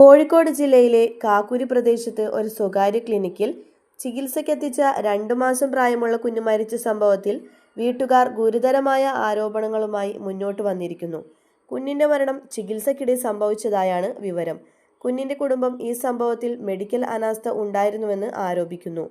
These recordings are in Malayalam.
കോഴിക്കോട് ജില്ലയിലെ കാക്കുരി പ്രദേശത്ത് ഒരു സ്വകാര്യ ക്ലിനിക്കിൽ ചികിത്സയ്ക്കെത്തിച്ച രണ്ടു മാസം പ്രായമുള്ള കുഞ്ഞു മരിച്ച സംഭവത്തിൽ വീട്ടുകാർ ഗുരുതരമായ ആരോപണങ്ങളുമായി മുന്നോട്ട് വന്നിരിക്കുന്നു. കുഞ്ഞിന്റെ മരണം ചികിത്സയ്ക്കിടെ സംഭവിച്ചതായാണ് വിവരം. കുഞ്ഞിന്റെ കുടുംബം ഈ സംഭവത്തിൽ മെഡിക്കൽ അനാസ്ഥ ഉണ്ടായിരുന്നുവെന്ന് ആരോപിക്കുന്നു.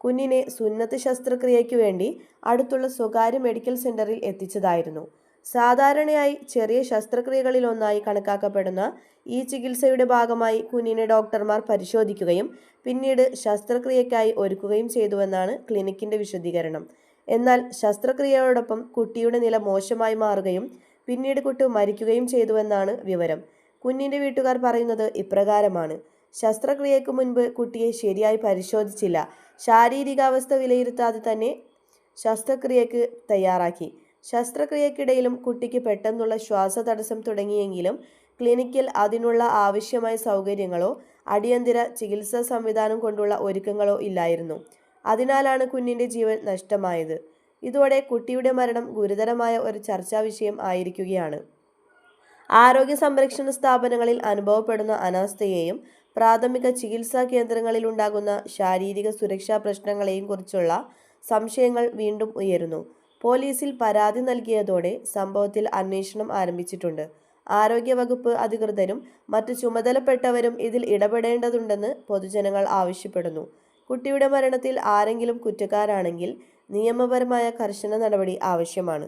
കുഞ്ഞിനെ സുന്നത്ത് ശസ്ത്രക്രിയയ്ക്ക് വേണ്ടി അടുത്തുള്ള സ്വകാര്യ മെഡിക്കൽ സെന്ററിൽ എത്തിച്ചതായിരുന്നു. സാധാരണയായി ചെറിയ ശസ്ത്രക്രിയകളിലൊന്നായി കണക്കാക്കപ്പെടുന്ന ഈ ചികിത്സയുടെ ഭാഗമായി കുഞ്ഞിനെ ഡോക്ടർമാർ പരിശോധിക്കുകയും പിന്നീട് ശസ്ത്രക്രിയയ്ക്കായി ഒരുക്കുകയും ചെയ്തുവെന്നാണ് ക്ലിനിക്കിന്റെ വിശദീകരണം. എന്നാൽ ശസ്ത്രക്രിയയോടൊപ്പം കുട്ടിയുടെ നില മോശമായി മാറുകയും പിന്നീട് കുട്ടി മരിക്കുകയും ചെയ്തുവെന്നാണ് വിവരം. കുഞ്ഞിന്റെ വീട്ടുകാർ പറയുന്നത് ഇപ്രകാരമാണ്. ശസ്ത്രക്രിയയ്ക്ക് മുൻപ് കുട്ടിയെ ശരിയായി പരിശോധിച്ചില്ല. ശാരീരികാവസ്ഥ വിലയിരുത്താതെ തന്നെ ശസ്ത്രക്രിയയ്ക്ക് തയ്യാറാക്കി. ശസ്ത്രക്രിയക്കിടയിലും കുട്ടിക്ക് പെട്ടെന്നുള്ള ശ്വാസതടസ്സം തുടങ്ങിയെങ്കിലും ക്ലിനിക്കിൽ അതിനുള്ള ആവശ്യമായ സൗകര്യങ്ങളോ അടിയന്തര ചികിത്സാ സംവിധാനം കൊണ്ടുള്ള ഒരുക്കങ്ങളോ ഇല്ലായിരുന്നു. അതിനാലാണ് കുഞ്ഞിന്റെ ജീവൻ നഷ്ടമായത്. ഇതോടെ കുട്ടിയുടെ മരണം ഗുരുതരമായ ഒരു ചർച്ചാ വിഷയം ആയിരിക്കുകയാണ്. ആരോഗ്യ സംരക്ഷണ സ്ഥാപനങ്ങളിൽ അനുഭവപ്പെടുന്ന അനാസ്ഥയെയും പ്രാഥമിക ചികിത്സാ കേന്ദ്രങ്ങളിൽ ഉണ്ടാകുന്ന ശാരീരിക സുരക്ഷാ പ്രശ്നങ്ങളെയും കുറിച്ചുള്ള സംശയങ്ങൾ വീണ്ടും ഉയരുന്നു. പോലീസിൽ പരാതി നൽകിയതോടെ സംഭവത്തിൽ അന്വേഷണം ആരംഭിച്ചിട്ടുണ്ട്. ആരോഗ്യവകുപ്പ് അധികൃതരും മറ്റു ചുമതലപ്പെട്ടവരും ഇതിൽ ഇടപെടേണ്ടതുണ്ടെന്ന് പൊതുജനങ്ങൾ ആവശ്യപ്പെടുന്നു. കുട്ടിയുടെ മരണത്തിൽ ആരെങ്കിലും കുറ്റക്കാരാണെങ്കിൽ നിയമപരമായ കർശന നടപടി ആവശ്യമാണ്.